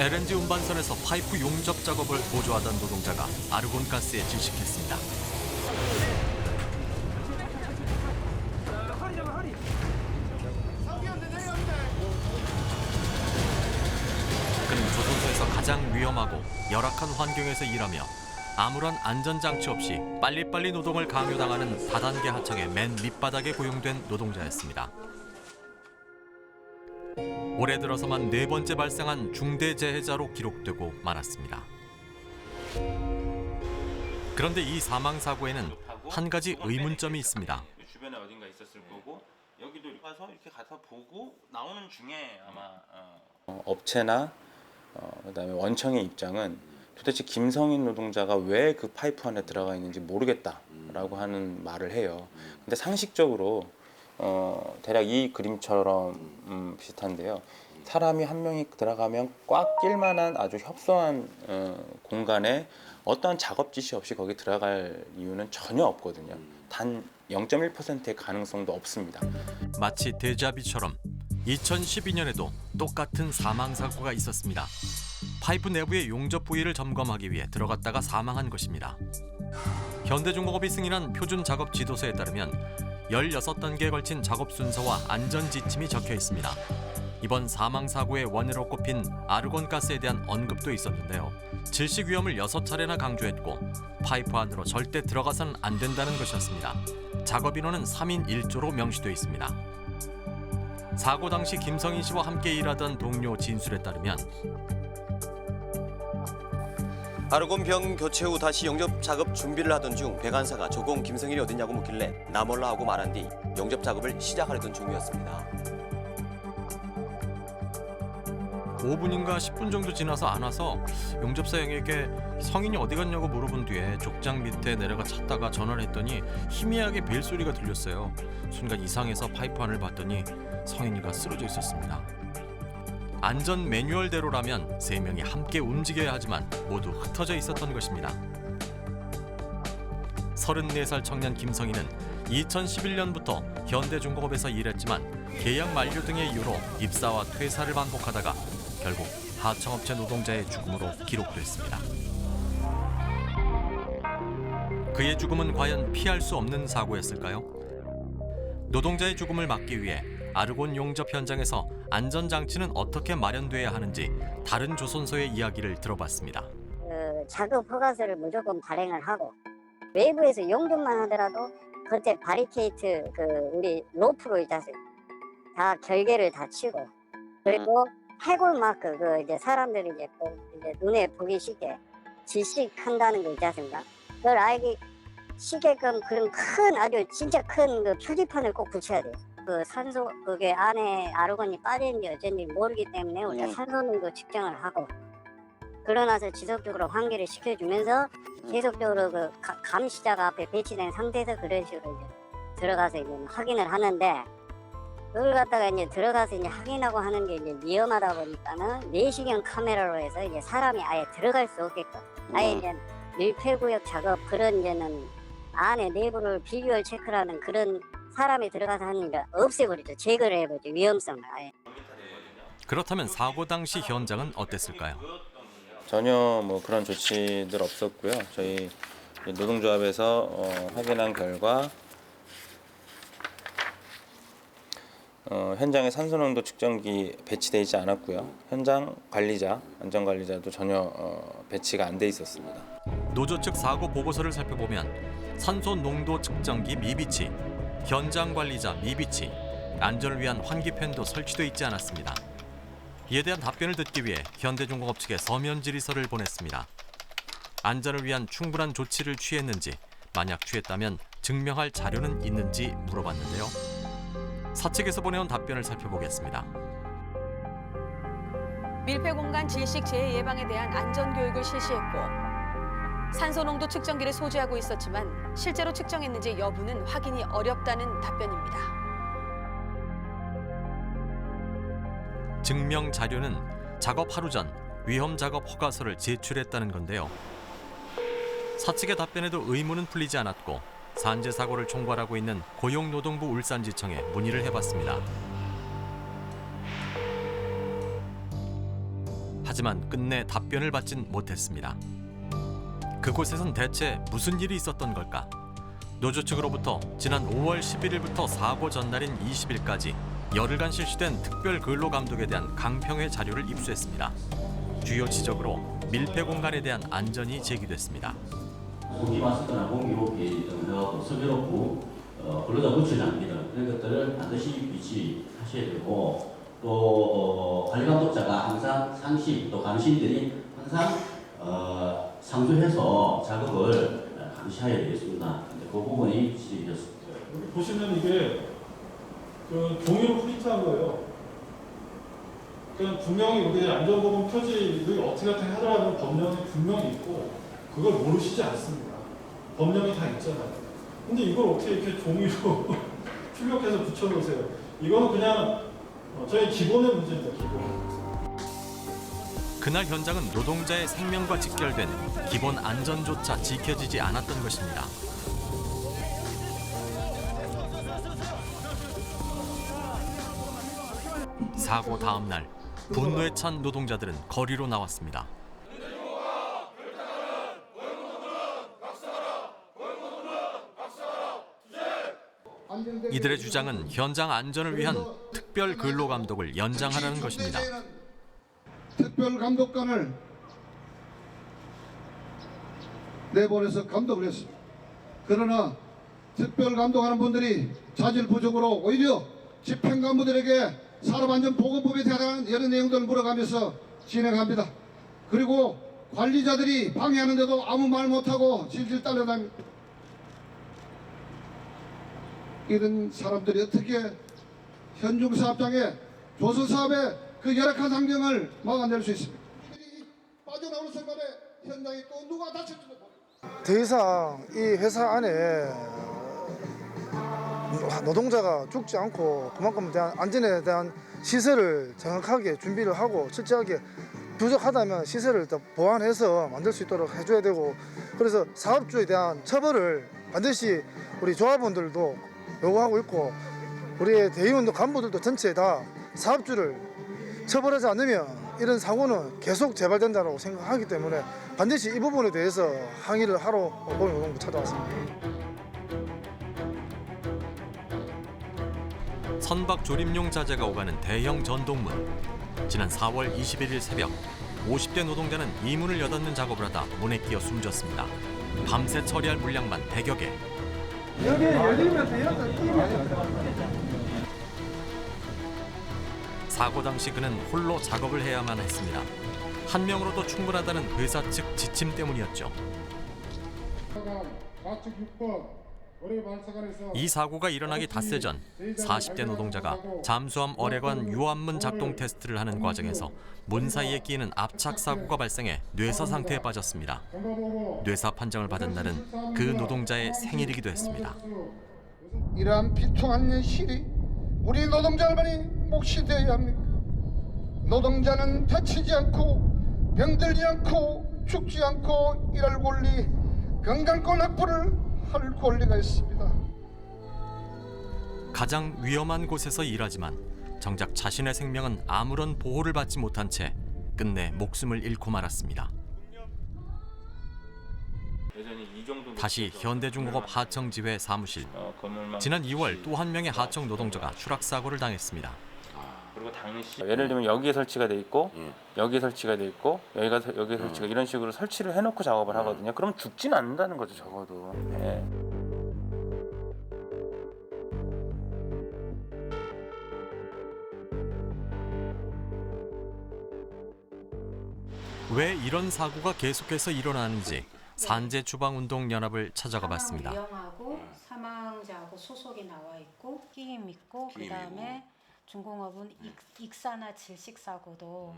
LNG 운반선에서 파이프 용접 작업을 보조하던 노동자가 아르곤 가스에 질식했습니다. 그는 조선소에서 가장 위험하고 열악한 환경에서 일하며 아무런 안전장치 없이 빨리빨리 노동을 강요당하는 다단계 하청의 맨 밑바닥에 고용된 노동자였습니다. 올해 들어서만 네 번째 발생한 중대재해자로 기록되고 말았습니다. 그런데 이 사망 사고에는 한 가지 의문점이 있습니다. 주변에 어딘가 있었을 거고 여기도 가서 이렇게 가서 보고 나오는 중에 아마 어, 어, 업체나 어, 그다음에 원청의 입장은 도대체 김성인 노동자가 왜 그 파이프 안에 들어가 있는지 모르겠다라고 하는 말을 해요. 근데 상식적으로 어, 대략 이 그림처럼 음, 비슷한데요. 사람이 한 명이 들어가면 꽉 낄만한 아주 협소한 어, 공간에 어떠한 작업 지시 없이 거기 들어갈 이유는 전혀 없거든요. 단 0.1%의 가능성도 없습니다. 마치 데자비처럼 2012년에도 똑같은 사망 사고가 있었습니다. 파이프 내부의 용접 부위를 점검하기 위해 들어갔다가 사망한 것입니다. 현대중공업이 승인한 표준 작업 지도서에 따르면 16단계에 걸친 작업 순서와 안전 지침이 적혀 있습니다. 이번 사망 사고의 원인으로 꼽힌 아르곤 가스에 대한 언급도 있었는데요. 질식 위험을 6차례나 강조했고 파이프 안으로 절대 들어가서는 안 된다는 것이었습니다. 작업 인원은 3인 1조로 명시돼 있습니다. 사고 당시 김성인 씨와 함께 일하던 동료 진술에 따르면 아르곤 병 교체 후 다시 영접 작업 준비를 하던 중 배관사가 조공 김성일이 어딨냐고 묻길래 나 몰라 하고 말한 뒤 영접 작업을 시작하려던 중이었습니다. 5분인가 10분 정도 지나서 안 와서 용접사 형에게 성인이 어디 갔냐고 물어본 뒤에 족장 밑에 내려가 찾다가 전화를 했더니 희미하게 벨 소리가 들렸어요. 순간 이상해서 파이프 안을 봤더니 성인이가 쓰러져 있었습니다. 안전 매뉴얼대로라면 세 명이 함께 움직여야 하지만 모두 흩어져 있었던 것입니다. 34살 청년 김성희는 2011년부터 현대중공업에서 일했지만 계약 만료 등의 이유로 입사와 퇴사를 반복하다가 결국 하청업체 노동자의 죽음으로 기록됐습니다. 그의 죽음은 과연 피할 수 없는 사고였을까요? 노동자의 죽음을 막기 위해 아르곤 용접 현장에서 안전장치는 어떻게 마련돼야 하는지 다른 조선소의 이야기를 들어봤습니다. 그 작업 허가서를 무조건 발행을 하고 외부에서 용접만 하더라도 그때 바리케이트 그 우리 로프로 이제 다 결계를 다 치고 그리고 해골 마크 그 이제 사람들이 이제, 보- 이제 눈에 보기 쉽게 질식한다는 거 있지 않습니까? 그걸 알기 쉽게끔 그런 큰 아주 진짜 큰 그 표지판을 꼭 붙여야 돼요. 그 산소 그게 안에 아르곤이 빠진지 어쩐지 모르기 때문에 우리가 음. 산소 농도 측정을 하고 그러나서 지속적으로 환기를 시켜주면서 계속적으로 그 가- 감시자가 앞에 배치된 상태에서 그런 식으로 이제 들어가서 이제 확인을 하는데 그걸 갖다가 이제 들어가서 이제 확인하고 하는 게 이제 위험하다 보니까는 내시경 카메라로 해서 이제 사람이 아예 들어갈 수 없게끔 아예 음. 이제 밀폐구역 작업 그런 이제는 안에 내부를 비주얼 체크라는 그런 사람이 들어가서 하는 게 없애버리죠 제거를 해버리죠 위험성을 아예. 그렇다면 사고 당시 현장은 어땠을까요? 전혀 뭐 그런 조치들 없었고요. 저희 노동조합에서 어, 확인한 결과 어, 현장에 산소농도 측정기 배치되어 있지 않았고요. 현장 관리자, 안전관리자도 전혀 어, 배치가 안 돼 있었습니다. 노조 측 사고 보고서를 살펴보면 산소 농도 측정기 미비치, 현장 관리자 미비치, 안전을 위한 환기팬도 설치돼 있지 않았습니다. 이에 대한 답변을 듣기 위해 현대중공업 측에 서면 질의서를 보냈습니다. 안전을 위한 충분한 조치를 취했는지, 만약 취했다면 증명할 자료는 있는지 물어봤는데요. 사측에서 보내온 답변을 살펴보겠습니다. 밀폐 공간 질식 재해 예방에 대한 안전 교육을 실시했고 산소 농도 측정기를 소지하고 있었지만 실제로 측정했는지 여부는 확인이 어렵다는 답변입니다. 증명 자료는 작업 하루 전 위험 작업 허가서를 제출했다는 건데요. 사측의 답변에도 의문은 풀리지 않았고 산재 사고를 총괄하고 있는 고용노동부 울산지청에 문의를 해봤습니다. 하지만 끝내 답변을 받진 못했습니다. 그곳에선 대체 무슨 일이 있었던 걸까? 노조 측으로부터 지난 5월 11일부터 사고 전날인 20일까지 열흘간 실시된 특별 근로 감독에 대한 강평회 자료를 입수했습니다. 주요 지적으로 밀폐 공간에 대한 안전이 제기됐습니다. 공기 마스크나 공기 호흡기 등하고 설계놓고 어, 근로자 장비 등 그런 것들을 반드시 비치하셔야 되고 또 어, 관리 감독자가 항상 상시 또 감시인들이 항상 어, 상주해서 작업을 감시해야 되겠습니다. 그 부분이 지적이었습니다. 보시면 이게 그 종이로 프린트한 거예요. 그러니까 분명히 우리 안전보건 표지를 어떻게 어떻게 하더라도 법령이 분명히 있고 그걸 모르시지 않습니다. 법령이 다 있잖아요. 근데 이걸 어떻게 이렇게 종이로 출력해서 붙여놓으세요? 이거는 그냥 어, 저희 기본의 문제입니다. 기본. 그날 현장은 노동자의 생명과 직결된 기본 안전조차 지켜지지 않았던 것입니다. 사고 다음 날 분노에 찬 노동자들은 거리로 나왔습니다. 이들의 주장은 현장 안전을 위한 특별 근로 감독을 연장하라는 것입니다. 특별 감독관을 내보내서 감독을 했습니다. 그러나 특별 감독하는 분들이 자질 부족으로 오히려 집행 간부들에게 산업안전보건법에 대한 여러 내용들을 물어가면서 진행합니다. 그리고 관리자들이 방해하는데도 아무 말 못하고 질질 딸려다닙니다. 이런 사람들이 어떻게 현중 사업장에 조선 사업의 그 열악한 환경을 막아낼 수 있습니까? 이들이 빠져나오는 순간에 현장에 또 누가 다칠지도 모릅니다. 더 이상 이 회사 안에 노동자가 죽지 않고 그만큼 대한 안전에 대한 시설을 정확하게 준비를 하고 철저하게 부족하다면 시설을 더 보완해서 만들 수 있도록 해줘야 되고 그래서 사업주에 대한 처벌을 반드시 우리 조합원들도 요구하고 있고 우리 대의원도 간부들도 전체 다 사업주를 처벌하지 않으면 이런 사고는 계속 재발된다고 생각하기 때문에 반드시 이 부분에 대해서 항의를 하러 고용노동부 찾아왔습니다. 선박 조립용 자재가 오가는 대형 전동문. 지난 4월 21일 새벽 50대 노동자는 이 문을 여닫는 작업을 하다 문에 끼어 숨졌습니다. 밤새 처리할 물량만 100여 개. 사고 당시 그는 홀로 작업을 해야만 했습니다. 한 명으로도 충분하다는 회사 측 지침 때문이었죠. 이 사고가 일어나기 닷새 전 40대 노동자가 잠수함 어뢰관 유압문 작동 테스트를 하는 과정에서 문 사이에 끼이는 압착 사고가 발생해 뇌사 상태에 빠졌습니다. 뇌사 판정을 받은 날은 그 노동자의 생일이기도 했습니다. 이러한 비통한 현실이 우리 노동자 얼마나 몫이 되어야 합니까? 노동자는 다치지 않고 병들지 않고 죽지 않고 일할 권리, 건강권 확보를 할 권리가 있습니다. 가장 위험한 곳에서 일하지만 정작 자신의 생명은 아무런 보호를 받지 못한 채 끝내 목숨을 잃고 말았습니다. 다시 현대중공업 하청지회 사무실. 어, 지난 2월 또 한 명의 하청 노동자가 추락 사고를 당했습니다. 그리고 당시 예를 들면 여기에 설치가 돼 있고 예. 여기에 설치가 돼 있고 여기가 서- 여기에 설치가 이런 식으로 설치를 해놓고 작업을 하거든요. 그럼 죽지는 않는다는 거죠 적어도. 예. 왜 이런 사고가 계속해서 일어나는지 산재 주방 운동 연합을 찾아가 봤습니다. 위험하고 사망자하고 소속이 나와 있고 끼임 있고 그다음에 중공업은 익, 익사나 질식 사고도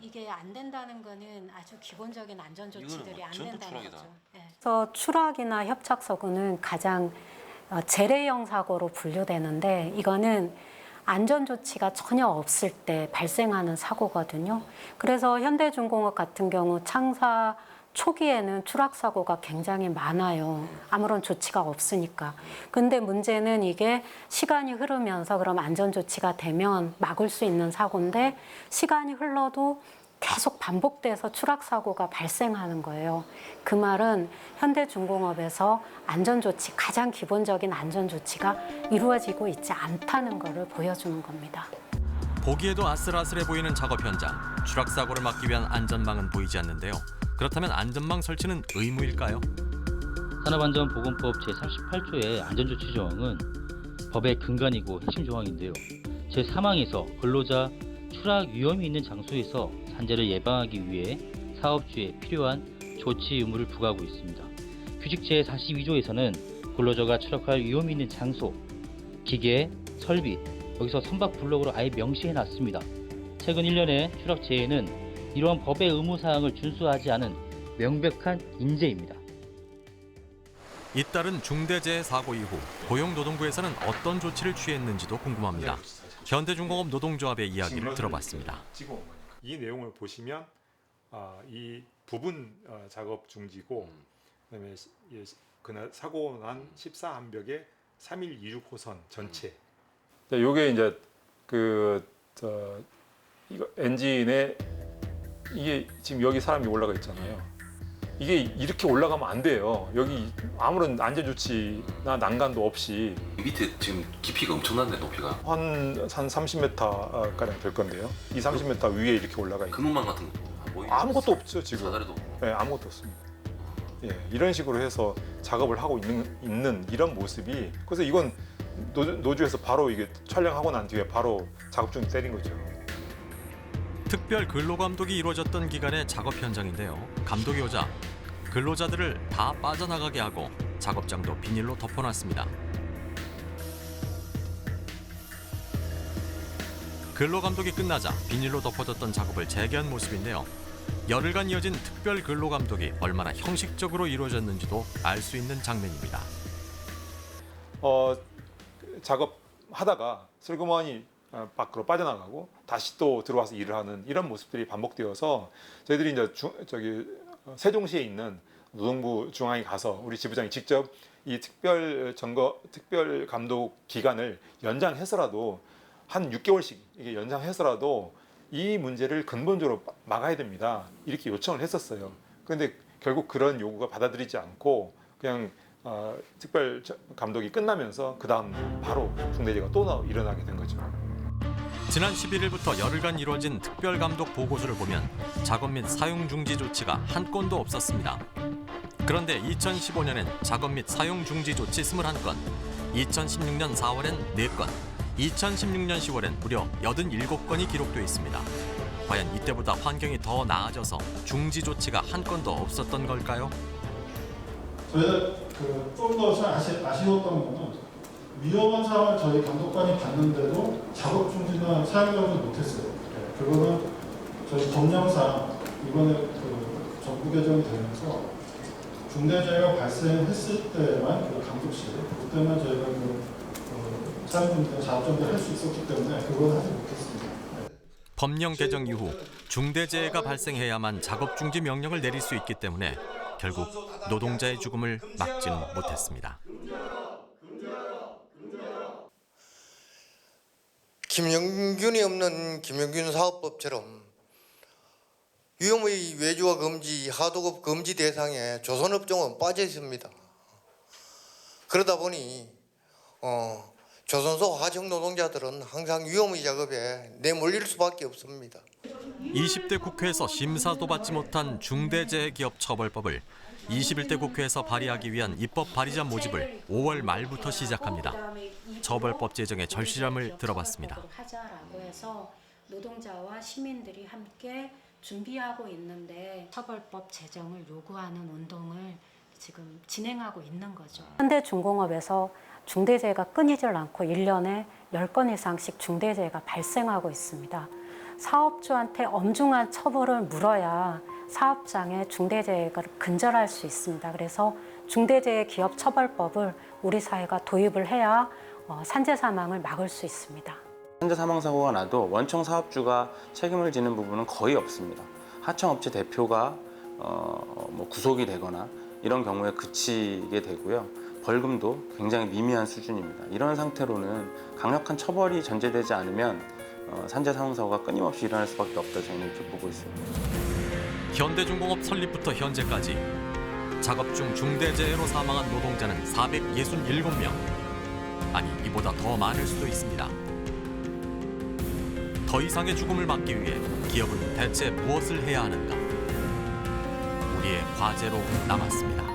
이게 안 된다는 거는 아주 기본적인 안전 조치들이 안 된다는 거죠. 예. 그래서 추락이나 협착 사고는 가장 어, 재래형 사고로 분류되는데 이거는 안전 조치가 전혀 없을 때 발생하는 사고거든요. 그래서 현대중공업 같은 경우 창사 초기에는 추락 사고가 굉장히 많아요. 아무런 조치가 없으니까. 근데 문제는 이게 시간이 흐르면서 그럼 안전 조치가 되면 막을 수 있는 사고인데 시간이 흘러도 계속 반복돼서 추락 사고가 발생하는 거예요. 그 말은 현대중공업에서 안전 조치 가장 기본적인 안전 조치가 이루어지고 있지 않다는 것을 보여주는 겁니다. 보기에도 아슬아슬해 보이는 작업 현장. 추락 사고를 막기 위한 안전망은 보이지 않는데요. 그렇다면 안전망 설치는 의무일까요? 산업안전보건법 제38조의 안전조치 조항은 법의 근간이고 핵심 조항인데요. 제3항에서 근로자 추락 위험이 있는 장소에서 산재를 예방하기 위해 사업주에 필요한 조치 의무를 부과하고 있습니다. 규칙 제42조에서는 근로자가 추락할 위험이 있는 장소, 기계, 설비, 여기서 선박 블록으로 아예 명시해 놨습니다. 최근 1년의 추락 재해는 이러한 법의 의무 사항을 준수하지 않은 명백한 인재입니다. 잇따른 중대재해 사고 이후 고용노동부에서는 어떤 조치를 취했는지도 궁금합니다. 현대중공업 노동조합의 이야기를 들어봤습니다. 이 내용을 보시면 아, 이 부분 어, 작업 중지고 그다음에 시- 예, 시- 그날 사고 난 14암벽의 3일 26 호선 전체. 요게 이제 그저 이거 엔진에 이게 지금 여기 사람이 올라가 있잖아요. 이게 이렇게 올라가면 안 돼요. 여기 아무런 안전 조치나 난간도 없이 밑에 지금 깊이가 엄청난데 높이가 한, 한 30m 가량 될 건데요. 이 30m 위에 이렇게 올라가 있고 그물망 같은 것도 안 보이네 아무것도 없죠 지금. 사다리도 네, 아무것도 없습니다. 예, 이런 식으로 해서 작업을 하고 있는, 있는 이런 모습이 그래서 이건 노조, 노조에서 바로 이게 촬영하고 난 뒤에 바로 작업 중지 때린 거죠. 특별 근로 감독이 이루어졌던 기간의 작업 현장인데요. 감독이 오자 근로자들을 다 빠져나가게 하고 작업장도 비닐로 덮어놨습니다. 근로 감독이 끝나자 비닐로 덮어졌던 작업을 재개한 모습인데요. 열흘간 이어진 특별 근로 감독이 얼마나 형식적으로 이루어졌는지도 알 수 있는 장면입니다. 어, 작업하다가 슬그머니 어, 밖으로 빠져나가고 다시 또 들어와서 일을 하는 이런 모습들이 반복되어서 저희들이 이제 중, 저기 어, 세종시에 있는 노동부 중앙에 가서 우리 지부장이 직접 이 특별 점거 특별 감독 기간을 연장해서라도 한 6개월씩 이게 연장해서라도 이 문제를 근본적으로 막아야 됩니다. 이렇게 요청을 했었어요. 그런데 결국 그런 요구가 받아들이지 않고 그냥 어, 특별 저- 감독이 끝나면서 그 다음 바로 중대재해가 또 나- 일어나게 된 거죠. 지난 11일부터 열흘간 이루어진 특별 감독 보고서를 보면 작업 및 사용 중지 조치가 한 건도 없었습니다. 그런데 2015년엔 작업 및 사용 중지 조치 21건, 2016년 4월엔 4건, 2016년 10월엔 무려 87건이 기록돼 있습니다. 과연 이때보다 환경이 더 나아져서 중지 조치가 한 건도 없었던 걸까요? 저희가 그좀더 아쉬웠던 거는 위험한 상황을 저희 감독관이 봤는데도 작업 중지나 사용 정지 못했어요. 그거는 저희 법령상 이번에 그 정부 개정이 되면서 중대재해가 발생했을 때만 그 감독실 그때만 저희가 그 어, 사용 중지나 작업 정지를 할수 있었기 때문에 그건 하지 못했습니다. 법령 개정 이후 중대재해가 발생해야만 작업 중지 명령을 내릴 수 있기 때문에 결국 노동자의 죽음을 막지는 못했습니다. 김영균이 없는 김영균 사업법처럼 위험의 외주화 금지, 하도급 금지 대상에 조선업종은 빠져 있습니다. 그러다 보니 어, 조선소 하청 노동자들은 항상 위험의 작업에 내몰릴 수밖에 없습니다. 20대 국회에서 심사도 받지 못한 중대재해기업처벌법을 21대 국회에서 발의하기 위한 입법 발의자 모집을 5월 말부터 시작합니다. 처벌법 제정의 절실함을 들어봤습니다. 하자라고 해서 노동자와 시민들이 함께 준비하고 있는데 처벌법 제정을 요구하는 운동을 지금 진행하고 있는 거죠. 현대 중공업에서 중대재해가 끊이질 않고 1년에 10건 이상씩 중대재해가 발생하고 있습니다. 사업주한테 엄중한 처벌을 물어야 사업장에 중대재해를 근절할 수 있습니다. 그래서 중대재해 기업 처벌법을 우리 사회가 도입을 해야 어, 산재 사망을 막을 수 있습니다. 산재 사망 사고가 나도 원청 사업주가 책임을 지는 부분은 거의 없습니다. 하청업체 대표가 어, 뭐 구속이 되거나 이런 경우에 그치게 되고요. 벌금도 굉장히 미미한 수준입니다. 이런 상태로는 강력한 처벌이 전제되지 않으면 어, 산재 사망 사고가 끊임없이 일어날 수밖에 없다 저희는 이렇게 보고 있습니다. 현대중공업 설립부터 현재까지 작업 중 중대재해로 사망한 노동자는 467명. 아니 이보다 더 많을 수도 있습니다. 더 이상의 죽음을 막기 위해 기업은 대체 무엇을 해야 하는가? 우리의 과제로 남았습니다.